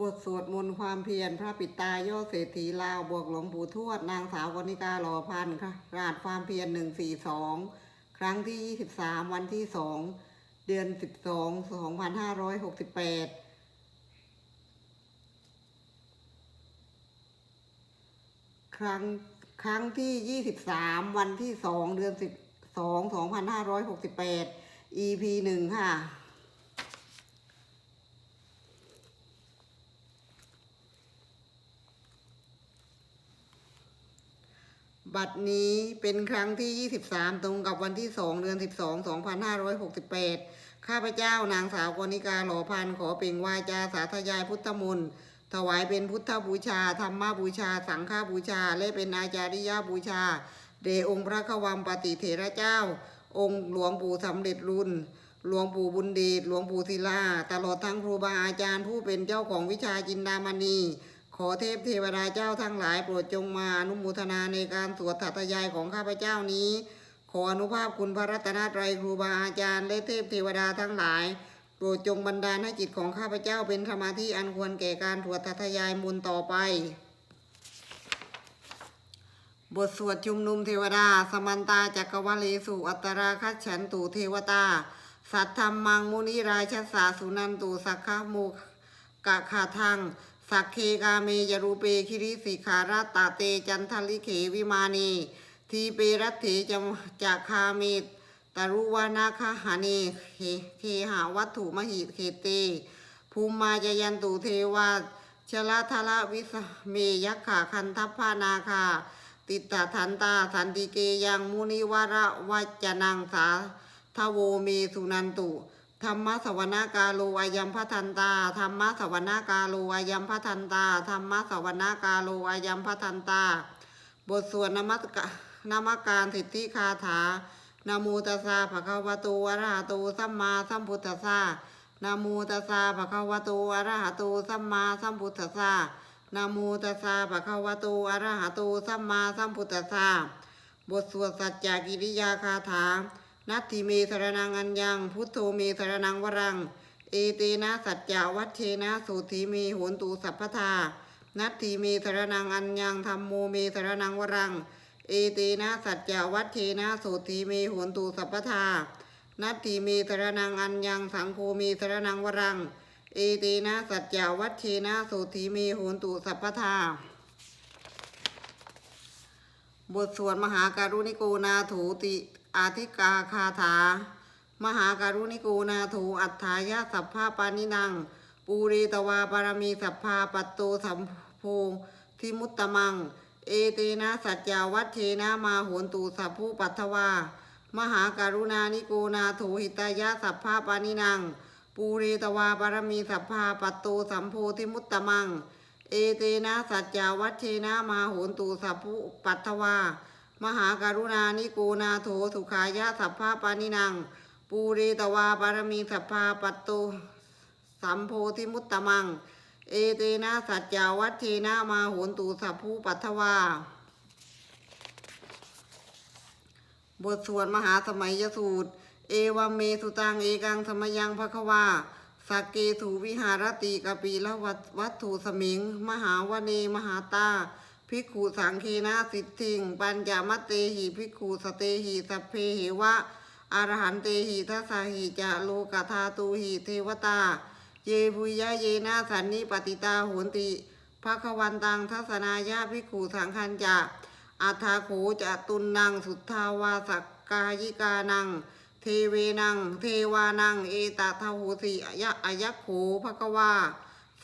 บทสวดมนต์ความเพียรพระปิตายอดเศรษฐีลาวบวกหลวงปู่ทวด นางสาวกนิกาหล่อพันธ์ค่ะรหัสความเพียรหนึ่งสี่สองครั้งที่ยี่สิบสามวันที่สองเดือนสิบสองสองพันห้าร้อยหกสิบแปดครั้งครั้งที่ยี่สิบสามวันที่สองเดือนสิบสองสองพันห้าร้อยหกสิบแปด EP หนึ่งค่ะ บัดนี้เป็นครั้งที่ 23 ตรงกับวันที่ 2 เดือน 12 2568 ข้าพเจ้านางสาวกนิกาหล่อพันขอเป่งวาจาสาธยายพุทธมนต์ถวายเป็นพุทธบูชา ธรรมบูชา สังฆบูชา และเป็นอาจาริยบูชา เดองค์พระขวัมปฏิเถระเจ้า องค์หลวงปู่สำเร็จรุ่น หลวงปู่บุญเดชหลวงปู่ศิลา ตลอดทั้งครูบาอาจารย์ผู้เป็นเจ้าของวิชาจินดามณี ขอเทพเทวดาเจ้าทั้งหลายโปรดจงมาอนุโมทนาในการสวดถัตยายของข้าพเจ้านี้ ขออนุภาพคุณพระรัตนตรัยครูบาอาจารย์และเทพเทวดาทั้งหลาย โปรดจงบันดาลให้จิตของข้าพเจ้าเป็นสมาธิอันควรแก่การสวดถัตยายมนต์ต่อไป บทสวดชุมนุมเทวดา สมันตาจักรวาเลสุอัตราคัจฉันตุเทวตา สัทธรรมังมุนิราชสาสุนันตุสักขโมกะขาทัง สักเคกาเมยรูเปคิริสิขาราตาเตจันทลิเขวิมานีทีเปรัตเถจมจักคาเมตตรุวานาคาหานีเคเหาวัตถุมหิเคเตภูมิมาจยันตุเทวาชลทละวิสเมยักขาคันทัพพานาคา ติตาทันตาสันติเกยังมุนิวระวัจจนังสาทโวเมสุนันตุ ธรรมสวนากาโลอายัมพัทันตาธรรมสวนากาโลอายัมพัทันตาธรรมสวนากาโลอายัมพัทันตา บทสวดนมัสกะนมการสิทธิคาถานะโมตัสสะภะคะวะโตอะระหะโตสัมมาสัมพุทธัสสะนะโมตัสสะภะคะวะโตอะระหะโตสัมมาสัมพุทธัสสะนะโมตัสสะภะคะวะโตอะระหะโตสัมมาสัมพุทธัสสะบทสวดสัจจกิริยาคาถา นัตถิเมสรนังอัญญัง พุทโธเมสรนังวรัง เอเตนะสัจจาวัชเชนะสุธีเมโหนตุสัพพทา นัตถิเมสรนังอัญญังธรรมโมเมสรนังวรัง เอเตนะสัจจาวัชเชนะสุธีเมโหนตุสัพพทา นัตถิเมสรนังอัญญังสังโฆเมสรนังวรัง เอเตนะสัจจาวัชเชนะสุธีเมโหนตุสัพพทาบทสวดมหาการุณิโกนาถูติ อาธิกาคาถา มหาการุณิโกนาถูอัฏฐายะสัพพาปานินัง ปูเรตวาปารมีสัพพาปัตโตสัมโพทิมุตตมังเอเตนะสัจจาวัชเชนะมาโหนตุสัพพุปัทถวามหาการุณานิโกนาถูหิตายะสัพพาปานินังปูเรตวาปารมีสัพพาปัตโตสัมโพธิมุตตมัง เอเตนะสัจจาวัชเชนะมาโหนตุสัพพุปัทถวา มหาการุณานิโกนาโถสุขายะสัพพาปานินัง ปูเรตวาปารมีสัพพาปัตโตสัมโพธิมุตตมัง เอเตนะสัจจาวัชเชนะมาโหนตุสัพพุปัทถวาบทสวดมหาสมัยยสูตร เอวเมสุตังเอกังสมยังภควาสักเกถูวิหารติกปีละวัตวัตถุสมิง มหาวเนมหาตา ภิกขุสังเคนะสิทธิง ปัญจมัตเตหิภิกขุสเตหิสัพเพหิวะอรหันเตหิทัสสหิจะโลกธาตุหิเทวตา เยบุยะเยนะสันนิปติตาโหนติภควันตังทัศนายะภิกขุสังคัญจะอัฏฐาโขจะตุนนังสุทธาวาสักกายิกานัง เทเวนัง เทวานัง เอตทาหูสิอายะอายักโขภควา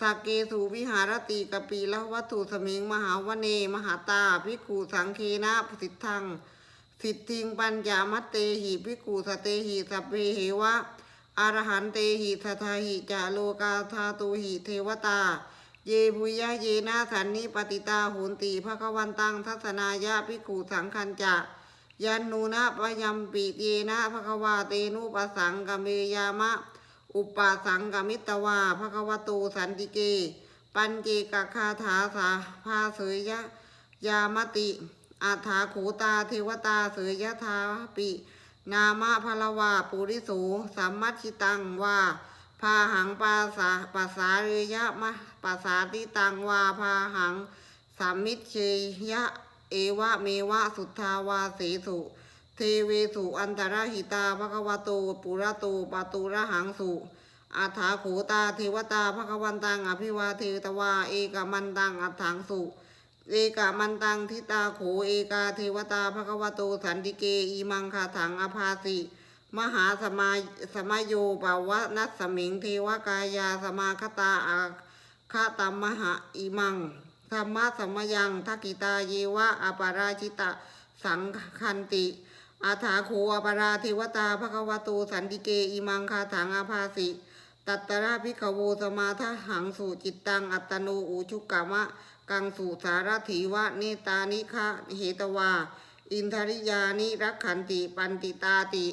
สักเกสุวิหารติกปีละวัตถุสมิงมหาวเน มหาตาภิกขุสังเคนะสิทธัง สิทธิงปัญจามัตเตหิภิกขุสเตหิสัพเพเหวะอรหันเตหิทัทาหิจะโลกาธาตุหิเทวตา เยบุยะเยนะสันนิปติตาโหนติภควันตังทัศนายะภิกขุสังคัญจะยันนูนะปยัมปิเยนะภควาเตนุปสังกเมยามะ อุปาสังกมิตวาภควโตสันติเก ปัญเจกคาถาสาภาเสยยะ ยามติอาถาโขตาเทวตาเสยยะทาปิ นามะพลวาปุริโสสัมมัชชิตังวาพาหังปาสาปาสาเรยะมะปาสาติตังวาพาหังสามิชเชยะ เอวะเมวะสุทธาวาเสสุ เทเวสุอันตรหิตาภควโตปุระโตปาตุระหังสุอาถาโขตาเทวตาภควันตังอภิวาเทตวาเอกมันตังอัฏฐังสุเอกมันตังทิตาโขเอกาเทวตาภควโตสันติเกอีมังคาถังอภาสิมหาสมาสมโยปาวะนัสมิงเทวกายาสมาคตาอาคาตมหะอิมังธรรมะสมยังทักกิตาเยวะอปาราชิตะสังคันติ อาถาโคอปาราเทวตาภควโตสันติเกอิมังคาถังอาภาสิตัตตระพิกโวสมาทหังสุจิตตังอัตโนอุชุกกามะ กังสุสารถีวะเนตานิคะเหตวา อินทริยานิรักขันติปันติตาติ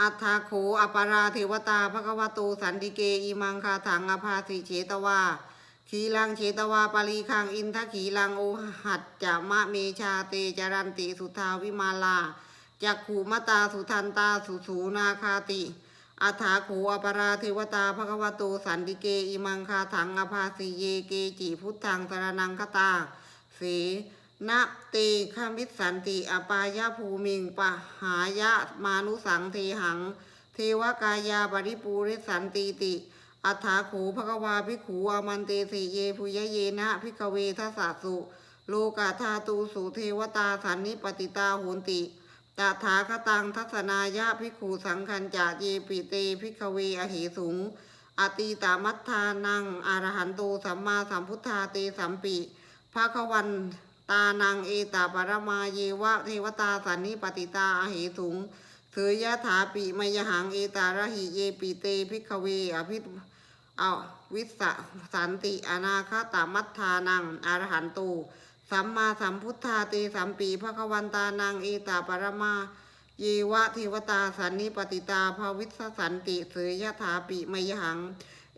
อัฏฐาโขอปาราเทวตาภควโตสันติเกอิมังคาถังอภาสิเฉตวา ขีลังเฉตวาปารีคังอินทขีลังโอหัดจะมะเมชาเตจรันติสุทาวิมาลาจักขูมตาสุทันตาสุสูนาคาติอัฏฐาโขอปาราเทวตาภควโตสันติเกอิมังคาถังอภาสิเยเกจิพุทธังสรนังคตาเสนะเตขมิสสันติอปายาภูมิงปะหายะมานุสังเทหัง เทวกายาปริปูริสันติติ อัฏฐาโขภควาภิขูอามันเตสีเยพุยเยนะพิกเวทัสสะสุโลกาธาตูสุเทวตาสันนิปติตาโหนติตถาคตังทัศนายะภิขูสังคัญจาเยปิเตพิกเวอหิสุงอติตามัทธานังอรหันโตสัมมาสัมพุทธาเตสัมปิภาควันตานังเอตาปรมาเยวะเทวตาสันนิปติตาอเหสุงเสยยะถาปิมยหังเอตาระหิเยปิเตพิกเวอภิ เอาวิสสันติอนาคตามัทธานังอรหันโตสัมมาสัมพุทธาเตสัมปีภควันตานังเอตาปรมา เยวะเทวตาสันนิปติตาภาวิสสันติเสยยะถาปิมยหัง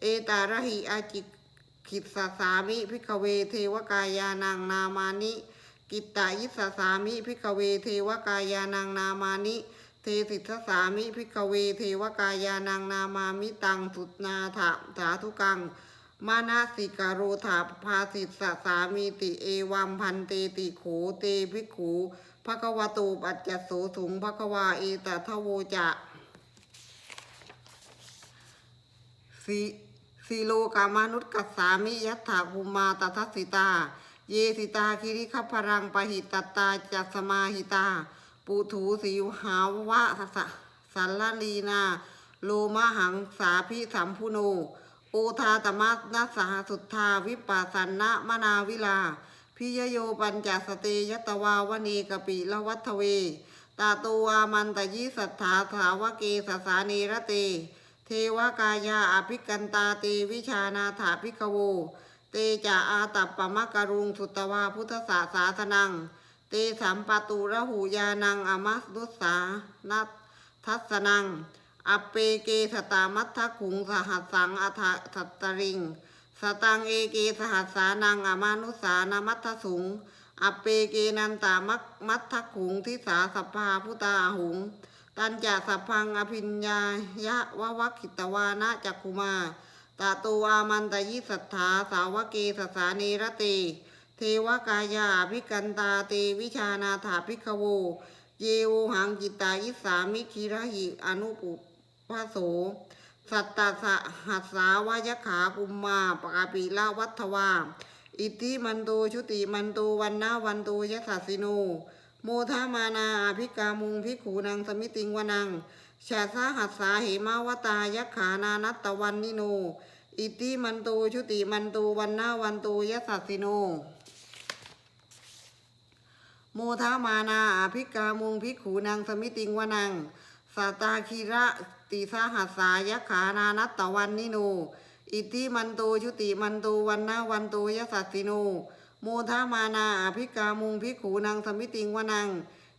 เอตาระหิอาจิขิตสสามิพิกเวเทวกายานังนามานิ กิตตายิสสามิพิกเวเทวกายานังนามานิ เทสิทสามิพิกเวเทวกายานังนามามิตังสุตนาถาถาทุกัง มานาสิกาโรธาภาสิทสสามีติเอวัมพันเตติโขเตภิกขูภควโตปัจจโสถุงภควาเอตทโวจะสีสีโลกามนุตกัสสามิยัตถาภูมาตทัสสิตา เยสิตาคิริคัพพรังปหิตตตาจัสมาหิตา ปุถูสีหาวะสะสัลลีนาโลมาหังสาพิสัมพุโน โอทาตมัสนัสสหสุทธาวิปัสสันนะมนาวิลา พิยโยปัญจสเตยตวาวณีกปิละวัฒเว ตาตัวามันตยิสัทธาสาวเกสสานีระเต เทวกายาอภิกันตาเตวิชานาถาภิกโว เตจาอาตัปปมะกรุงสุตวาพุทธศาสาสนัง เตสัมปตุระหูยานังอมัสนุสานัททัสนัง อเปเกสตามัททขุงสหัสสังอัฏสัตตริง สตังเอเกสหัสสานังอมานุสานามัทธสุง อเปเกนันตามัมัทขุงทิสาสภาพุตาหุง ตันจะสัพพังอภิญญายะวะวัคขิตวานะจักคุมาตาตูอามันตยิสัทธาสาวเกสสานีระเต เทวกายาภิกันตาเตวิชานาถาภิกขโว เยวหังจิตตายิสามิคิระหิอนุปุพโส สัตตสหัสสาวายขากุมมาปกาปิลาวัฏวา อิทิมันโตชุติมันโตวันนาวันโตยสัสิโน โมทามานาอภิกามุงพิกขูนังสมิติงวนังชาสาหัสสาเหมาวตายขานานัตตวันนิโน อิทธิมันโตชุติมันโตวันนาวันโตยสัสสิโน โมทามานาอภิกามุงพิกขูนังสมิติงวนังสาตาคีระติสาหัสายขานานัตตวันนิโน อิทิมันโตชุติมันโตวันนาวันโตยสัสสิโน โมทามานาอภิกามุงพิกขูนังสมิติงวนัง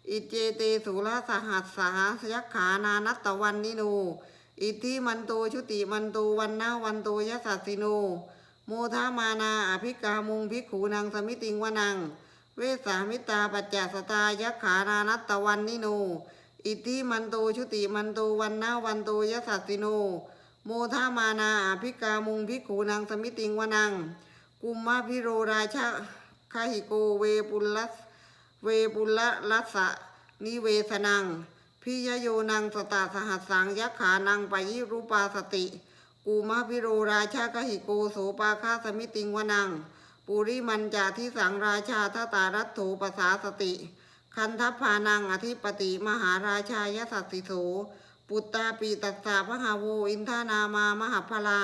อิเจเตสุรสหัสสายขานานัตตวันนิโน อิทิมันโตชุติมันโตวันนาวันโตยสัสสิโน โมทามานาอภิกามุงพิกขูนังสมิติงวนัง วสามิตาปัจจสตายักขานานัตตวันนิโนออิทธิมันโตชุติมันโตวันนาวันโตยะสัสสิโน โมทามานาอภิกามุงภิกขูนางสมิติงวนัง กุมมาพิโรราชาคาหิโกเวปุลลัสเวปุลละลัสสะนิเวสนังพิยโยนังสตาสหัสสังยักขานังปยิรูปาสติ กูมาพิโรราชากหิโกโสปาคาสมิติงวนัง ปุริมันจาทิสังราชาทตารัตโถปสาสติ คันทัพพานังอธิปติมหาราชายสัสสิโสปุตตาปีตัสสะพหาโวอินทานามามหาพลา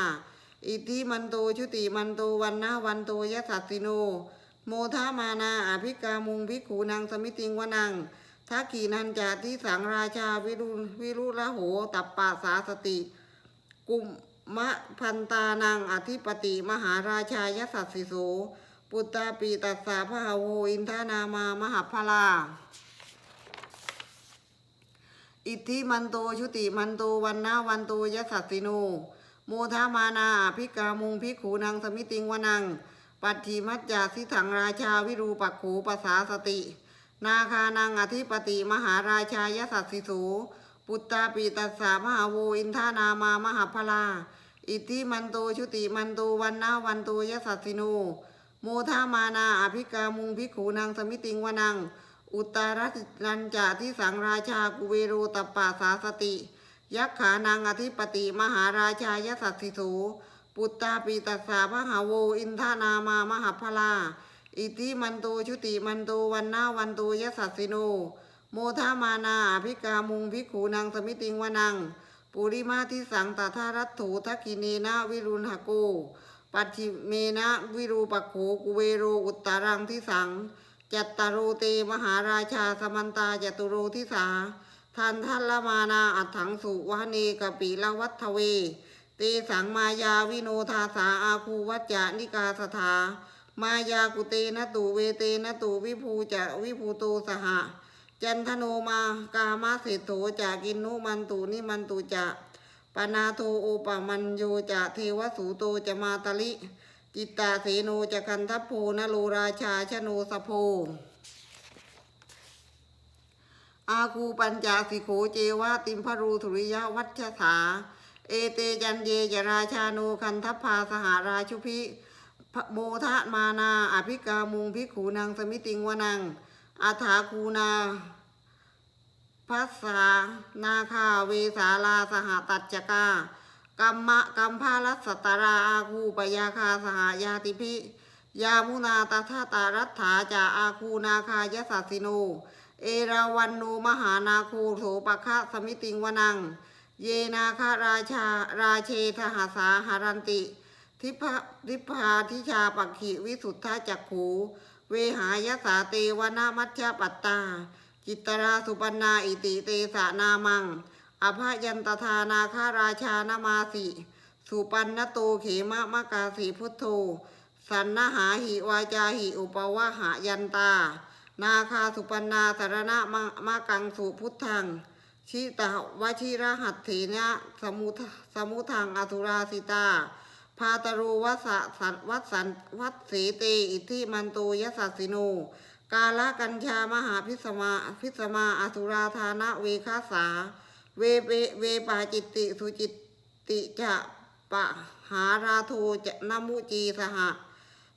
อิทธิมันโตชุติมันโตวันนาวันโตยสัสสิโน โมทามานาอภิกามุงภิกขูนางสมิติงวนังทักขีนันจาทิสังราชาวิรุวิรุละโหตัปปาสาสติ กุม มะพันตานังอธิปติมหาราชายสัสสิโสปุตตาปีตัสสะพหาโวอินทานามามหาพลา อิทธิมันโตชุติมันโตวันนาวันโตยสัสสิโนโมทามานาอภิกามุงภิกขูนางสมิติงวนัง ปัตถิมัจจาสิถังราชาวิรูปักขูปสาสติ นาคานังอธิปติมหาราชายสัสสิโส ปุตตาปีตัสสะมหาโวอินทานามามหาพลา อิทธิมันโตชุติมันโตวันนาวันโตยสัสสิโนโมทามานาอภิกามุงภิขูนางสมิติงวนัง อุตตารันันจาที่สังราชากุเวโรตปาสาสติ ยักขานังอธิปติมหาราชายสัสสิโสปุตตาปีตัสสะพหาโวอินทานามามหาพลา อิทธิมันโตชุติมันโตวันนาวันโตยสัสสิโน โมทามานาภิกามุงภิกขูนางสมิติงวนัง ปุริมาทิสังตถารัตโถทักขิเนนะวิรุณหโก ปัจิเมนะวิรูปโขกุเวโรอุตตารังทิสัง จัตตารโรเตมหาราชาสมันตาจตุโรทิสาทันทัลมานาอัฏฐังสุวะเนกปิละวัฏเว เตสังมายาวิโนทาสาอาคูวัจจานิกาสถามายากุเตนะตุเวเตนะตุวิภูจะวิภูโตสหะ จันทโนมากามาเศรษโถจากินนุมันตุนิมันตุจะปนาโทโอปมันโยจะเทวสูโตจะมาตลิจิตตาเสโนจะกันทัพโพนโลราชาชโนสโพอาคูปัญจสิโขเจวะติมพรูธุริยวัชสาเอเตจันเยจราชาโนคันทัพพาสหาราชุพิโมทะมานาอภิกามุงภิกขูนางสมิติงวนัง อาถาคูนาพัสสานาคาเวสาลาสหตัจจกากัมมะกัมพาลัสตาราอาคูปยาคาสหายาติพิยามุนาตถาตารัตถาจาอาคูนาคายสัสสิโน เอราวันโนมหานาคูโสปะคะสมิติงวนัง เยนาคาราชาราเชทหาสาหารันติ ทิพทิพาทิชาปักขิวิสุทธาจักขู เวหายสาเตวนามัชฌปัตตา จิตราสุปันนาอิติเตสานามัง อภยันตทานาคาราชานามาสิ สุปันนโตเขมะมะกาสีพุทโธ สันนหาหิวาจาหิอุปวะหายันตา นาคาสุปันนาสารณะมะมะกังสุพุทธังชิตะวชิรหัตเถนะสมุทสมุทังอสุราสิตา พาตรูวัสสันวัดสันวัดเสเตอิทธิมันโตยสัสิโน กาละกัญชามหาพิสมาพิสมาอสุราธานะเวคาสา เวเวเวปาจิตติสุจิตติจะปะหาราโทจะนมุจีสหะ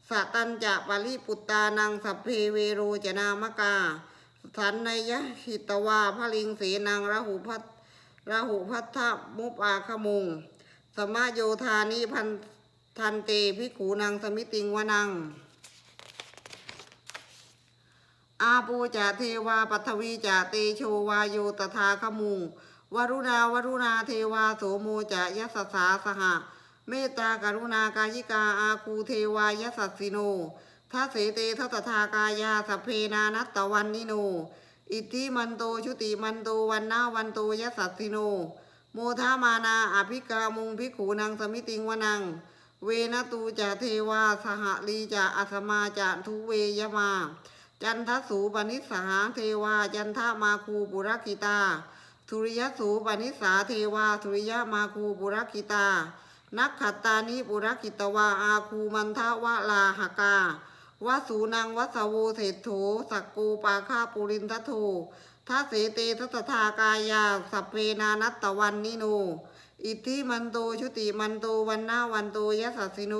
สตันจะปริปุตตานังสัพเพเวโรจนามกา สันนยะหิตวาพลิงเสนังระหุพัทระหุพัทธมุปาคมุง สมะโยธานิพันทันเตพิกขูนางสมิติงวนัง อาปูจะเทวาปัทวีจะเตโชวาโยตถาคมุงวรุณาวรุณาเทวาโสโมจะยสสาสหะ เมตตากรุณากายิกาอาคูเทวายสัสสิโนทัสเสเตทัตถากายาสเพนานัตตวันนิโน อิทธิมันโตชุติมันโตวันนาวันโตยสัสสิโน โมทามานาอภิกามุงภิขูนางสมิติงวนัง เวนตูจะเทวาสหลีจะอัสมาจะทุเวยมา จันทสูปนิสาเทวาจันทมาคูปุรกิตาสุริยสูปนิสาเทวาสุริยมาคูปุรกิตา นักขัตตานิปุรกิตวาอาคูมันทวะลาหกาวสูนังวัสโวเศรษโถสักกูปาคาปุรินทโท ทัสเสเตทัตถากายาสัพเพนานัตตวันนิโน อิทธิมันโตชุติมันโตวันนาวันโตยะสัสิโน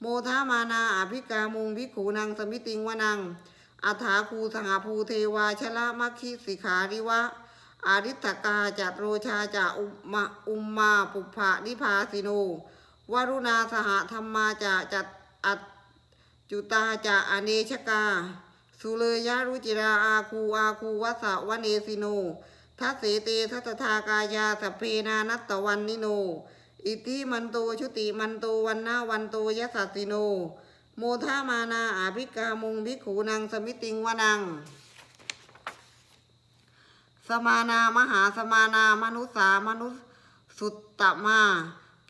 โมทามานาอภิกามุงวิขูนังสมิติงวนังอัฐาภูสหภูเทวาชละมัคคิสิขาริวะ อาริตกาจัตโรชาจะอุมาอุมมาปุพะนิพาสิโนวรุณาสหธรรมาจะจัตอัจจุตาจะอเนชกา สุเลยยะรุจิราอาคูอาคูวัสะวเนสิโนทัสเสเตทัตถากายาสัพเพนานัตตวันนิโน อิทิมันโตชุติมันโตวันนาวันโตยะสัสิโน โมทามานาอาภิกามุงภิกขูนังสมิติงวนัง สมานามหาสมานามนุสามนุสุตตมา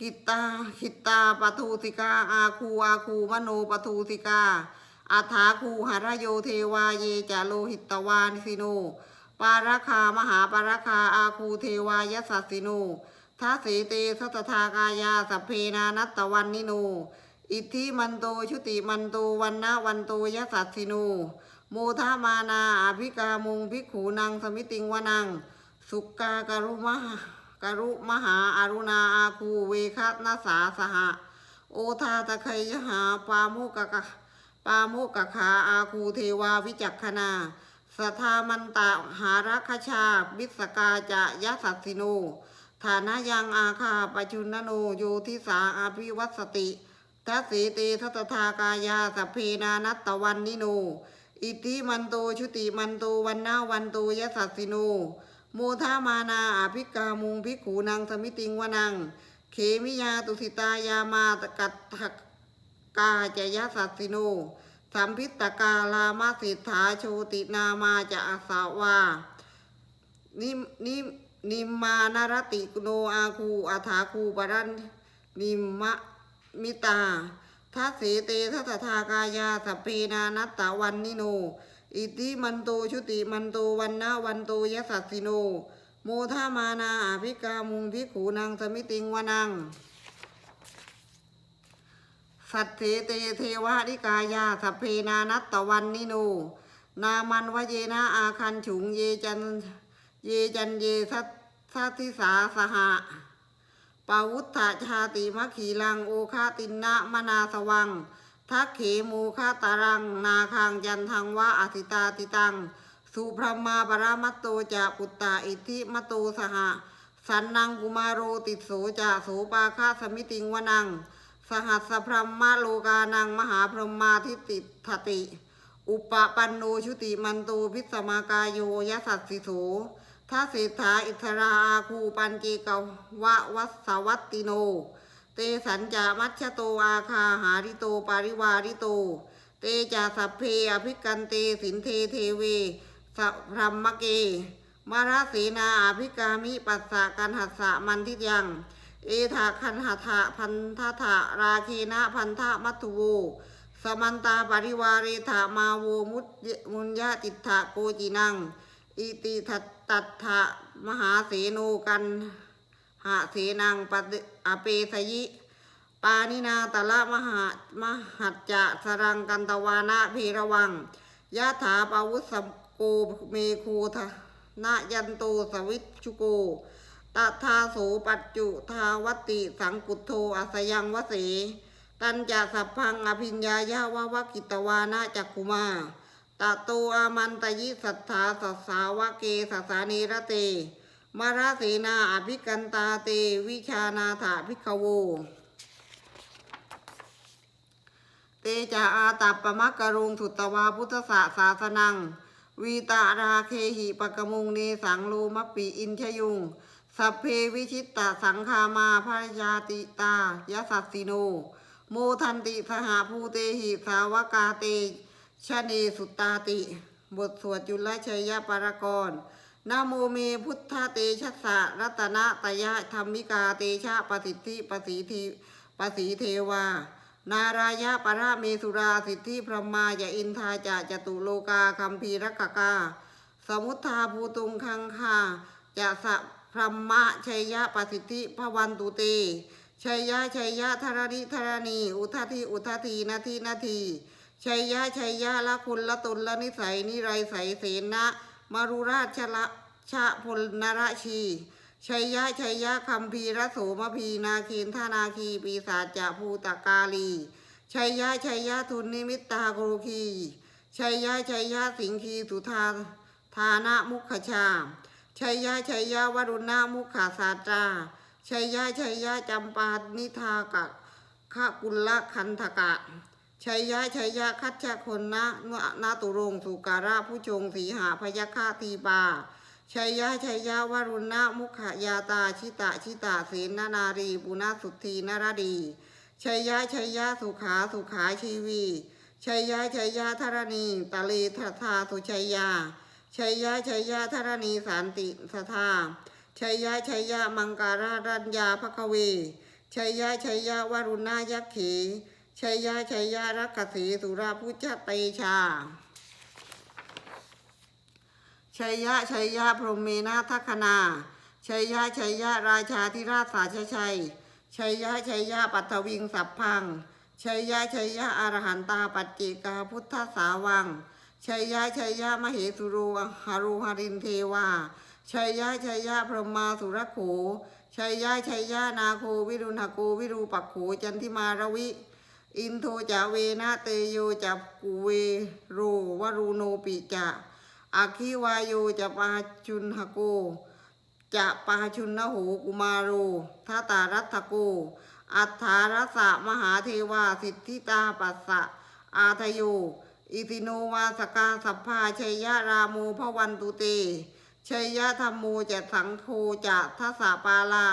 กิตตาขิตตาปทูสิกาอาคูอาคูมโนปทูสิกา อัฏฐาคูหรโยเทวาเยจาโลหิตวานสิโน ปาราคามหาปาราคาอาคูเทวายสัสสิโนทัสเสเตสัตถากายาสัพเพนานัตตวันนิโน อิทธิมันโตชุติมันโตวันนะวันโตยสัสสิโนโมทามานาอภิกามุงภิกขูนังสมิติงวนัง สุกาการุมหากรุมหาอารุณาอาคูเวคัสนาสาสหะ โอทาตะไคยหาปาโมกกะ ปาโมกขาอาคูเทวาวิจักขณาสัทธามันตะหารัคชาวิสกาจะยะสัสสิโน ฐานะยังอาคาปจุนโนโยทิสาอาภิวัตสติทัสีเตทัตถากายาสัพเพนานัตตวันนิโน อิทธิมันโตชุติมันโตวันนาวันโตยสัสสิโน โมทามานาอาภิกามุงภิกขูนังสมิติงวนัง เขมิยาตุสิตายามาตกัตถ กาจยสัสสิโนสัมพิตกาลามาสิทธาโชตินามาจะอาสาวานิมนิมนิมมานารติโนอาคูอาถาคูปรันนิมมะมิตาทัสเสเตทัตถากายาสัพเพนานัตตะวันนิโน อิทธิมันโตชุติมันโตวันนาวันโตยสัสสิโน โมทามานาอภิกามุงภิขูนังสมิติงวนัง สัตเถเตเทวะริกายาสัพเพนานัตตะวันนิโน นามันวเยนะอาคันฉุงเยจันเยจันเยสัทสัทธิสาสหะปาวุฒชาติมะขีลังโอคาตินะมนาสวัง ทักเขมูคาตารัง นาคังยันทังวะอสิตาติตัง สุพรมาปรามัตโตจะปุตตาอิทิมโตสหะ สันนังกุมารโรติโสจะโสปาคาสมิติงวนัง สหัสพรหมโลกานังมหาพรหมาทิติทติ อุปปันโนชุติมันโตพิสมากายโยยสัสสิโสทัสเศรษฐาอิสราอาคูปันเจกวะวัสวัตติโน เตสัญจามัชโตอาคาหาริโตปาริวาริโต เตจาสัพเพอภิกันเตสินเทเทเวสัพพรหมเกมาราเสนาอภิกามิปัสสะกันหัสสะมันทิยัง เอถาคันหทะพันธะทะราคีนะพันธะมัตุโวสมันตาปริวาเรถามาโวมุตมุญญาติถะโกจินัง อิติทัตตัทธะมหาเสโนกันหะเสนังปฏิอเปสยิ ปานินาตละมหามหัจจะสรังกันตวานะเพระวังยะถาปวุสมโกเมโคทะนะยันโตสวิชุโก ตถาโสปัจจุทาวติสังกุโทอาสยังวเสตันจะสัพพังอภิญญายาวาวกิตวานะจักคุมาตะโตอามันตยิสัทธาสัสาวะเกสสานีระเตมาราเสนาอภิกันตาเตวิชานาถาภิกขโว เตจาอาตัปปมักรุงสุตวาพุทธศาสาสนัง วีตาราเคหิปกะมุงเนสังโลมปปีอินชยุง สัพเพวิชิตตสังคามาภรยาติตายสัสสิโน โมทันติสหภูเตหิสาวกาเตชะเนสุตตาติ บทสวดจุลชัยยปรากรนะโมเมพุทธเตชะสะรัตนะตยะธรรมิกาเตชะปฏิทธิปสีทีปสีเทวา นารายะประเมสุราสิทธิพรหมายะอินทาจะจตุโลกาคัมภีรกกา สมุทธาภูตุงคังคาจะสะ พรหมะชัยยะปสิทธิพวันตุเตชัยยะชัยยะธรณิธรณี อุทธิอุทธินาทีนาทีชัยยะชัยยะละคุณละตุลละนิสัยนิไรใสเสนะมารุราชละชะพลนรชีชัยยะชัยยะคัมภีรโสมพีนาคีนทานาคีปีศาจจะภูตกาลีชัยยะชัยยะทุนนิมิตตาโกรุคีชัยยะชัยยะสิงคีสุธาธานะมุขชา ชัยยะชัยยะวรุณามุขาสาตราชัยยะชัยยะจำปานิทากะขะกุลละคันธกะชัยยะชัยยะคัจฉคนนะนาตุรงสุการะผู้ชงสีหาพยาคาทีบาชัยยะชัยยะวรุณะมุขยาตาชิตะชิตะเสนนารีปุณสุทธีนรดีชัยยะชัยยะสุขาสุขาชีวีชัยยะชัยยะธรณีตะเลทธาสุชัยยา ชัยยะชัยยะธรณีสันติสทาชัยยะชัยยะมังการารัญญาภคเวชัยยะชัยยะวรุณายักขีชัยยะชัยยะรักขสีสุราพุชเตชาชัยยะชัยยะพรหมเมนาทัคนาชัยยะชัยยะราชาธิราชสาชชัยชัยยะชัยยะปัทวิงสัพพังชัยยะชัยยะอรหันตาปัจเจกาพุทธสาวัง ชัยยะชัยยะมเหสุโรหารุหรินเทวาชัยยะชัยยะพรหมาสุรโขชัยยะชัยยะนาโควิรุณโกวิรูปักโขจันทิมารวิ อินโทจาเวนะเตโยจับกุเวโรวรุโนปิจะอาคิวายโยจะปาชุนหโกจะปาชุนนโหกุมาโรทัตารัตโก อัฏฐารสะมหาเทวาสิทธิตาปัสสะอาทโย อิติโนวาสกาสัพพาชัยยะราโมพวันตุเตชัยยะธรรมโมจะสังโฆจะทัสสะปาลา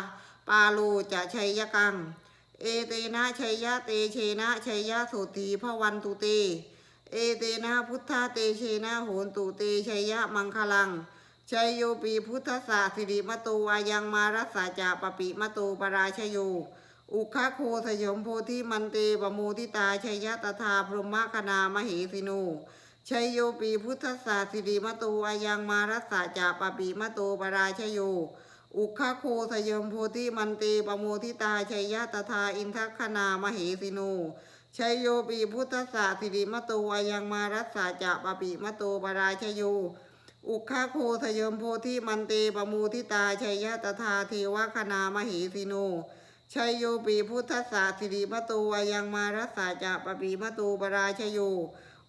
ปาโลจะชัยยะกัง เอเตนะชัยยะเตเชนะชัยยะโสตีพระวันตุเต เอเตนะพุทธาเตเชนะโหนตุเตชัยยะมังคลังชัยโยปีพุทธศาสิริมโตวายังมารัสสาจาปปิมโตปราชโย อุคโคสยมโพธิมันเตปโมทิตาชัยยะตถาพรหมคณามเหสิโนชัยโยปีพุทธศาสิริมโตวายังมารัสสาจาปปิมโตปราชโย อุคโคสยมโพธิมันเตปโมทิตาชัยยะตถาอินทคณามเหสิโนชัยโยปีพุทธศาสิริมโตวายังมารัสสาจะปปิมโตปราชโยอุคโคทยมโพธิมันเตปมูทิตาชัยยะตถาเทวคณามเหสิโน ชัยโยปีพุทธศาสิริมโตวายังมารัสสาจะปปิมโตปราชโย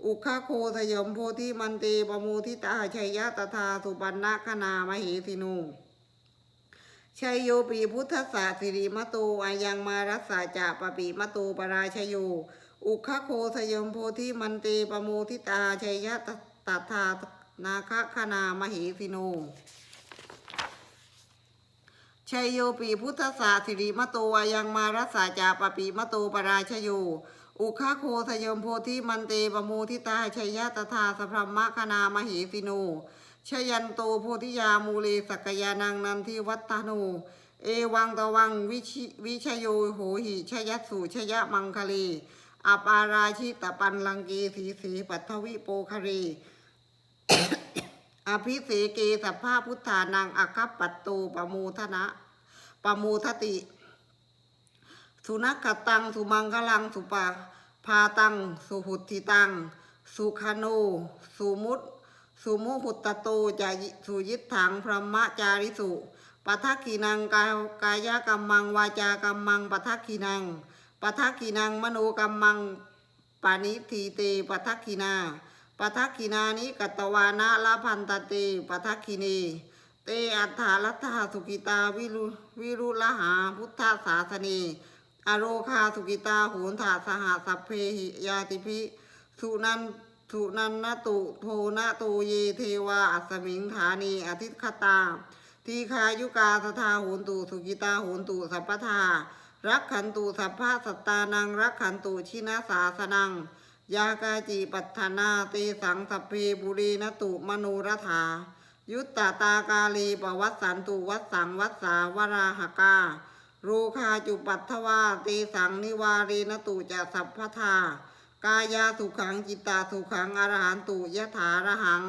อุคโคทยมโพธิมันเตปมูทิตาชัยยะตถาสุปันนะคณามเหสิโนชัยโยปีพุทธศาสิริมโตอายังมารัสสาจะปปิมโตปราชโยอุคโคสยมโพธิมันเตปโมทิตาชัยยะตถานาคคณามเหสิโน ชัยโยปีพุทธศาสิริมโตอายังมารัสาจาปปิมโตปราชโย อุคโคสยมโพธิมันเตปโมทิตาชัยยะตถาสพรหมคณามเหสิโนชยันโตโพธิยามูเลสกยานังนันทิวัตโน เอวังตวังวิชวิชโยโหหิชยัสสุชยะมังคลีอปาราชิตปันลังเกสีสีปัทวิโปคารี อภิเสเกสัพพาพุทธานังอคัปปัตโตปมูทนะปมูทติ สุนัขตัง สุมังคลัง สุปาพาตัง สุหุติตัง สุขโนสุมุตสุมุหุตตโตจะยิสุยิตถังพรหมจาริสุปัทักขีนังกายกายกรรมังวาจากรรมังปัทักขีนังปัทักขีนังมโนกรรมังปานิทีเตปัทักขีนา ปัทักขีนานิกัตวานะละพันตเตปัทักขีเนเตอัฏฐาลัทธาสุกิตาวิรุวิรุละหาพุทธศาสเนอโรคาสุกิตาโหนถาสหสัพเพหิยาติพิสุนันสุนันนตุโทนะตูเยเทวาอัสมิงฐานีอทิคตา ทีคายุกาสทาโหนตุสุกิตาโหนตุสัพพทารักขันตุสัพพะสัตตานังรักขันตุชินาสาสนัง ยากาจีปัฏฐานาเตสังสัพเพบุรีนตุมโนรถา ยุตตาตากาลีปวัสสันตุวัสสังวัสสาวราหการูคาจุปัตถวาเตสังนิวารีนตุจะสัพพทากายาสุขังจิตตาสุขังอรหันตุยะถาระหัง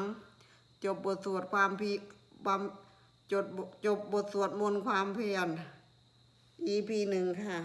จบบทสวดความพิความจดจบบทสวดมนต์ความเพียร EP หนึ่งค่ะ